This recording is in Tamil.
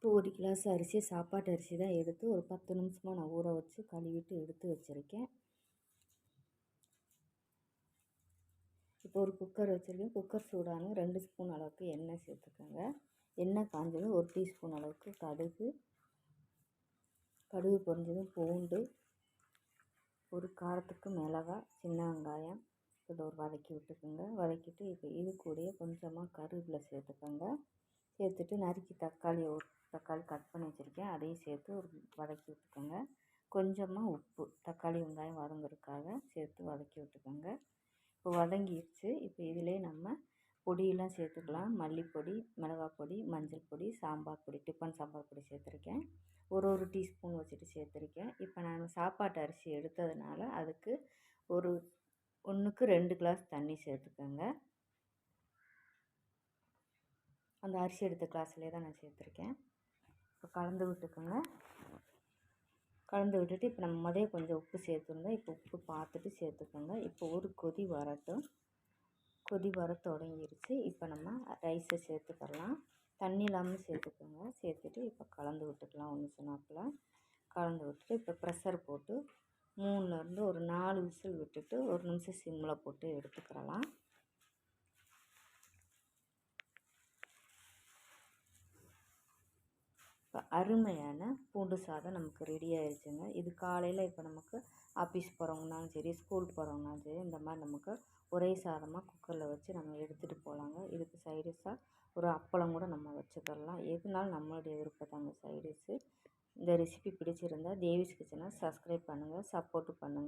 இப்போ ஒரு கிளாஸ் அரிசி சாப்பாட்டு அரிசி தான் எடுத்து ஒரு பத்து நிமிஷமாக நான் ஊற வச்சு கழுவிட்டு எடுத்து வச்சுருக்கேன். இப்போ ஒரு குக்கர் வச்சுருக்கேன். குக்கர் சூடான ரெண்டு ஸ்பூன் அளவுக்கு எண்ணெய் சேர்த்துக்கோங்க. எண்ணெய் காஞ்சதும் ஒரு டீஸ்பூன் அளவுக்கு கடுகு. கடுகு பொரிஞ்சதும் பூண்டு. ஒரு காரத்துக்கு மிளகாய் சின்ன வெங்காயம். இதை ஒரு வதக்கி விட்டுக்கோங்க. வதக்கிட்டு இப்போ இது கூடயே கொஞ்சமாக கருவேப்பிலை சேர்த்துக்கோங்க. சேர்த்துட்டு நறுக்கி தக்காளி ஒரு தக்காளி கட் பண்ணி வச்சுருக்கேன். அதையும் சேர்த்து ஒரு வதக்கி விட்டுக்கோங்க. கொஞ்சமாக உப்பு தக்காளி வெங்காயம் வதங்குறதுக்காக சேர்த்து வதக்கி விட்டுக்கோங்க. இப்போ வதங்கிடுச்சு இப்போ இதிலே நம்ம பொடியெல்லாம் சேர்த்துக்கலாம். மல்லிப்பொடி மிளகாய் பொடி மஞ்சள் பொடி சாம்பார் பொடி டிஃபன் சாம்பார் பொடி சேர்த்துருக்கேன். ஒரு ஒரு டீஸ்பூன் வச்சுட்டு சேர்த்துருக்கேன். இப்போ நான் சாப்பாட்டு அரிசி எடுத்ததுனால அதுக்கு ஒரு ஒன்றுக்கு ரெண்டு கிளாஸ் தண்ணி சேர்த்துக்கோங்க. அந்த அரிசி எடுத்த கிளாஸ்லேயே தான் நான் சேர்த்துருக்கேன். இப்போ கலந்து விட்டுக்கோங்க. கலந்து விட்டுட்டு இப்போ நம்ம முதே கொஞ்சம் உப்பு சேர்த்துருந்தோம் இப்போ உப்பு பார்த்துட்டு சேர்த்துக்கோங்க. இப்போ ஒரு கொதி வரட்டும். கொதி வர தொடங்கிருச்சு. இப்போ நம்ம ரைஸை சேர்த்துக்கலாம். தண்ணி இல்லாமல் சேர்த்துக்கோங்க. சேர்த்துட்டு இப்போ கலந்து விட்டுக்கலாம் ஒன்று சொன்னாப்பில். கலந்து விட்டுட்டு இப்போ ப்ரெஷர் போட்டு மூணுலேருந்து ஒரு நாலு விசில் விட்டுட்டு ஒரு நிமிஷம் சிம்மில் போட்டு எடுத்துக்கிறலாம் இப்போ அருமையான பூண்டு சாதம் நமக்கு ரெடி ஆயிடுச்சுங்க இது காலையில் இப்போ நமக்கு ஆஃபீஸ் போகிறவங்கனாலும் சரி ஸ்கூல் போகிறவங்கனாலும் சரி இந்த மாதிரி நமக்கு ஒரே சாதமாக குக்கரில் வச்சு நம்ம எடுத்துகிட்டு போகலாங்க இதுக்கு சைடிஷாக ஒரு அப்பளம் கூட நம்ம வச்சுக்கிடலாம். எதுனாலும் நம்மளுடைய விருப்பத்தாங்க சைடிஷ்ஷு இந்த ரெசிபி பிடிச்சிருந்தா தேவிஸ் கிச்சனை சப்ஸ்கிரைப் பண்ணுங்கள் சப்போர்ட்டு பண்ணுங்கள்